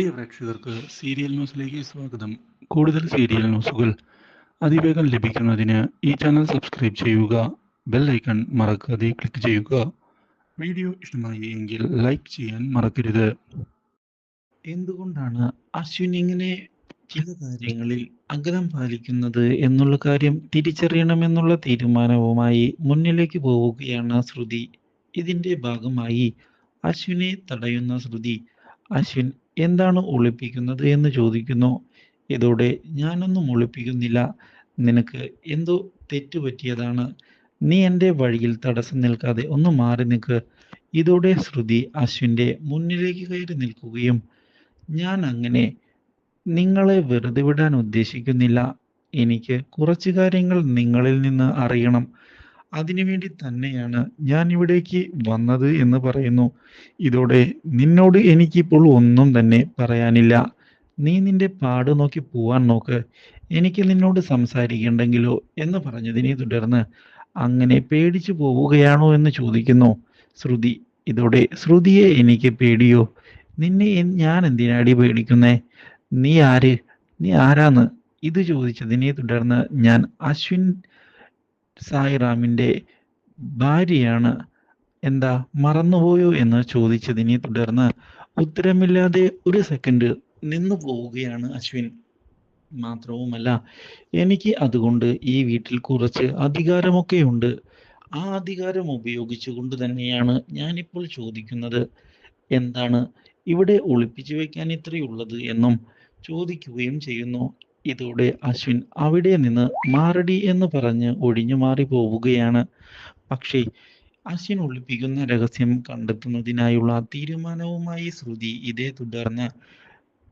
പ്രിയ പ്രേക്ഷകർക്ക് സീരിയൽ ന്യൂസിലേക്ക് സ്വാഗതം. കൂടുതൽ സീരിയൽ ന്യൂസുകൾ അതിവേഗം ലഭിക്കുന്നതിന് ഈ ചാനൽ സബ്സ്ക്രൈബ് ചെയ്യുക ബെൽ ഐക്കൺ മറക്കാതെ ക്ലിക്ക് ചെയ്യുക. വീഡിയോ ഇഷ്ടമായി എങ്കിൽ ലൈക്ക് ചെയ്യാൻ മറക്കരുത്. എന്തുകൊണ്ടാണ് അശ്വിൻ ഇങ്ങനെ ചില കാര്യങ്ങളിൽ അകലം പാലിക്കുന്നത് എന്നുള്ള കാര്യം തിരിച്ചറിയണമെന്നുള്ള തീരുമാനവുമായി മുന്നിലേക്ക് പോവുകയാണ് ശ്രുതി. ഇതിന്റെ ഭാഗമായി അശ്വിനെ തടയുന്ന ശ്രുതി. അശ്വിൻ എന്താണ് ഒളിപ്പിക്കുന്നത് എന്ന് ചോദിക്കുന്നു. ഇതോടെ ഞാനൊന്നും ഒളിപ്പിക്കുന്നില്ല. നിനക്ക് എന്തോ തെറ്റുപറ്റിയതാണ് നീ എന്റെ വഴിയിൽ തടസ്സം നിൽക്കാതെ ഒന്ന് മാറി നിൽക്ക്. ഇതോടെ ശ്രുതി അശ്വിന്റെ മുന്നിലേക്ക് കയറി നിൽക്കുകയും ഞാൻ അങ്ങനെ നിങ്ങളെ വെറുതെ വിടാൻ ഉദ്ദേശിക്കുന്നില്ല. എനിക്ക് കുറച്ച് കാര്യങ്ങൾ നിങ്ങളിൽ നിന്ന് അറിയണം. അതിനുവേണ്ടി തന്നെയാണ് ഞാൻ ഇവിടേക്ക് വന്നത് എന്ന് പറയുന്നു. ഇതോടെ നിന്നോട് എനിക്കിപ്പോൾ ഒന്നും തന്നെ പറയാനില്ല. നീ നിന്റെ പാട് നോക്കി പോവാൻ നോക്ക്. എനിക്ക് നിന്നോട് സംസാരിക്കണ്ടെങ്കിലോ എന്ന് പറഞ്ഞതിനെ തുടർന്ന് അങ്ങനെ പേടിച്ചു പോവുകയാണോ എന്ന് ചോദിക്കുന്നു. ശ്രുതി ഇതോടെ ശ്രുതിയെ എനിക്ക് പേടിയോ? നിന്നെ ഞാൻ എന്തിനാടി പേടിക്കുന്നേ? നീ ആര്? നീ ആരാന്ന്? ഇത് ചോദിച്ചതിനെ തുടർന്ന് ഞാൻ അശ്വിൻ സായിറാമിന്റെ ഭാര്യയാണ് എന്താ മറന്നുപോയോ എന്ന് ചോദിച്ചതിനെ തുടർന്ന് ഉത്തരമില്ലാതെ ഒരു സെക്കൻഡ് നിന്നു പോവുകയാണ് അശ്വിൻ. മാത്രവുമല്ല എനിക്ക് അതുകൊണ്ട് ഈ വീട്ടിൽ കുറച്ച് അധികാരമൊക്കെ ഉണ്ട്. ആ അധികാരം ഉപയോഗിച്ചുകൊണ്ട് തന്നെയാണ് ഞാനിപ്പോൾ ചോദിക്കുന്നത്. എന്താണ് ഇവിടെ ഒളിപ്പിച്ചു വെക്കാൻ ഇത്രയുള്ളത് എന്നും ചോദിക്കുകയും ചെയ്യുന്നു. ഇതോടെ അശ്വിൻ അവിടെ നിന്ന് മാറടി എന്ന് പറഞ്ഞ് ഒഴിഞ്ഞു മാറി പോവുകയാണ്. പക്ഷേ അശ്വിൻ ഒളിപ്പിക്കുന്ന രഹസ്യം കണ്ടെത്തുന്നതിനായുള്ള തീരുമാനവുമായി ശ്രുതി ഇതേ തുടർന്ന്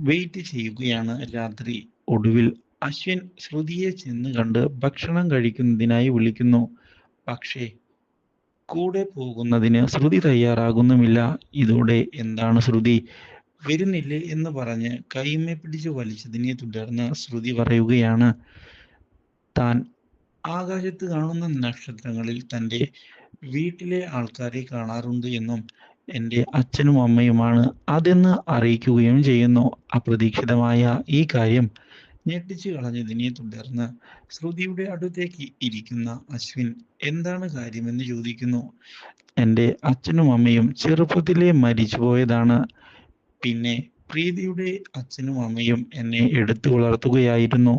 വെയിറ്റ് ചെയ്യുകയാണ്. രാത്രി ഒടുവിൽ അശ്വിൻ ശ്രുതിയെ ചെന്ന് കണ്ട് ഭക്ഷണം കഴിക്കുന്നതിനായി വിളിക്കുന്നു. പക്ഷേ കൂടെ പോകുന്നതിന് ശ്രുതി തയ്യാറാകുന്നുമില്ല. ഇതോടെ എന്താണ് ശ്രുതി? വരുന്നില്ലേ എന്ന് പറഞ്ഞ് കൈമേ പിടിച്ച് വലിച്ചതിനെ തുടർന്ന് ശ്രുതി പറയുകയാണ് താൻ ആകാശത്ത് കാണുന്ന നക്ഷത്രങ്ങളിൽ തന്റെ വീട്ടിലെ ആൾക്കാരെ കാണാറുണ്ട് എന്നും എന്റെ അച്ഛനും അമ്മയുമാണ് അതെന്ന് അറിയിക്കുകയും ചെയ്യുന്നു. അപ്രതീക്ഷിതമായ ഈ കാര്യം ഞെട്ടിച്ചു കളഞ്ഞതിനെ തുടർന്ന് ശ്രുതിയുടെ അടുത്തേക്ക് ഇരിക്കുന്ന അശ്വിൻ എന്താണ് കാര്യമെന്ന് ചോദിക്കുന്നു? എന്റെ അച്ഛനും അമ്മയും ചെറുപ്പത്തിലേ മരിച്ചുപോയതാണ്. പിന്നെ പ്രീതിയുടെ അച്ഛനും അമ്മയും എന്നെ എടുത്തു വളർത്തുകയായിരുന്നു.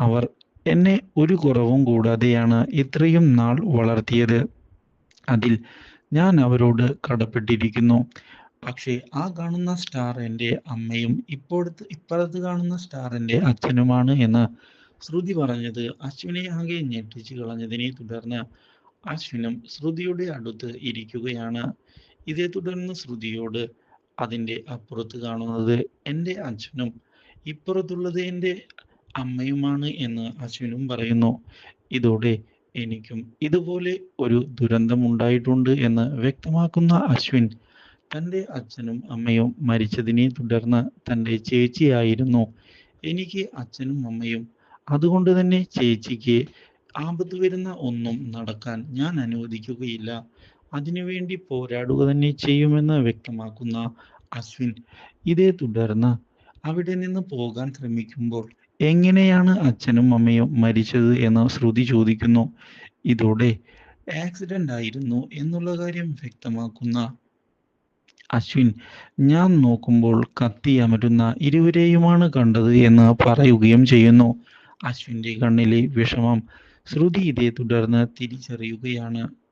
അവർ എന്നെ ഒരു കുറവും കൂടാതെയാണ് ഇത്രയും നാൾ വളർത്തിയത്. അതിൽ ഞാൻ അവരോട് കടപ്പെട്ടിരിക്കുന്നു. പക്ഷേ ആ കാണുന്ന സ്റ്റാർ എന്റെ അമ്മയും ഇപ്പോഴത്തെ ഇപ്പുറത്ത് കാണുന്ന സ്റ്റാർ എന്റെ അച്ഛനുമാണ് എന്ന് ശ്രുതി പറഞ്ഞത്. അശ്വിനെ ആകെ ഞെട്ടിച്ചു കളഞ്ഞതിനെ തുടർന്ന് അശ്വിനും ശ്രുതിയുടെ അടുത്ത് ഇരിക്കുകയാണ്. ഇതേ തുടർന്ന് ശ്രുതിയോട് അതിന്റെ അപ്പുറത്ത് കാണുന്നത് എന്റെ അച്ഛനും ഇപ്പുറത്തുള്ളത് എന്റെ അമ്മയുമാണ് എന്ന് അശ്വിനും പറയുന്നു. ഇതോടെ എനിക്കും ഇതുപോലെ ഒരു ദുരന്തം ഉണ്ടായിട്ടുണ്ട് എന്ന് വ്യക്തമാക്കുന്ന അശ്വിൻ തന്റെ അച്ഛനും അമ്മയും മരിച്ചതിനെ തുടർന്ന് തന്റെ ചേച്ചിയായിരുന്നു. എനിക്ക് അച്ഛനും അമ്മയും അതുകൊണ്ട് തന്നെ ചേച്ചിക്ക് ആപത്ത് വരുന്ന ഒന്നും നടക്കാൻ ഞാൻ അനുവദിക്കുകയില്ല. അതിനുവേണ്ടി പോരാടുക തന്നെ ചെയ്യുമെന്ന് വ്യക്തമാക്കുന്ന അശ്വിൻ ഇതേ തുടർന്ന് അവിടെ നിന്ന് പോകാൻ ശ്രമിക്കുമ്പോൾ എങ്ങനെയാണ് അച്ഛനും അമ്മയും മരിച്ചത് എന്ന് ശ്രുതി ചോദിക്കുന്നു. ഇതോടെ ആക്സിഡന്റ് ആയിരുന്നു എന്നുള്ള കാര്യം വ്യക്തമാക്കുന്ന അശ്വിൻ ഞാൻ നോക്കുമ്പോൾ കത്തി അമരുന്ന ഇരുവരെയുമാണ് കണ്ടത് എന്ന് പറയുകയും ചെയ്യുന്നു. അശ്വിന്റെ കണ്ണിലെ വിഷമം ശ്രുതി ഇതേ തുടർന്ന് തിരിച്ചറിയുകയാണ്.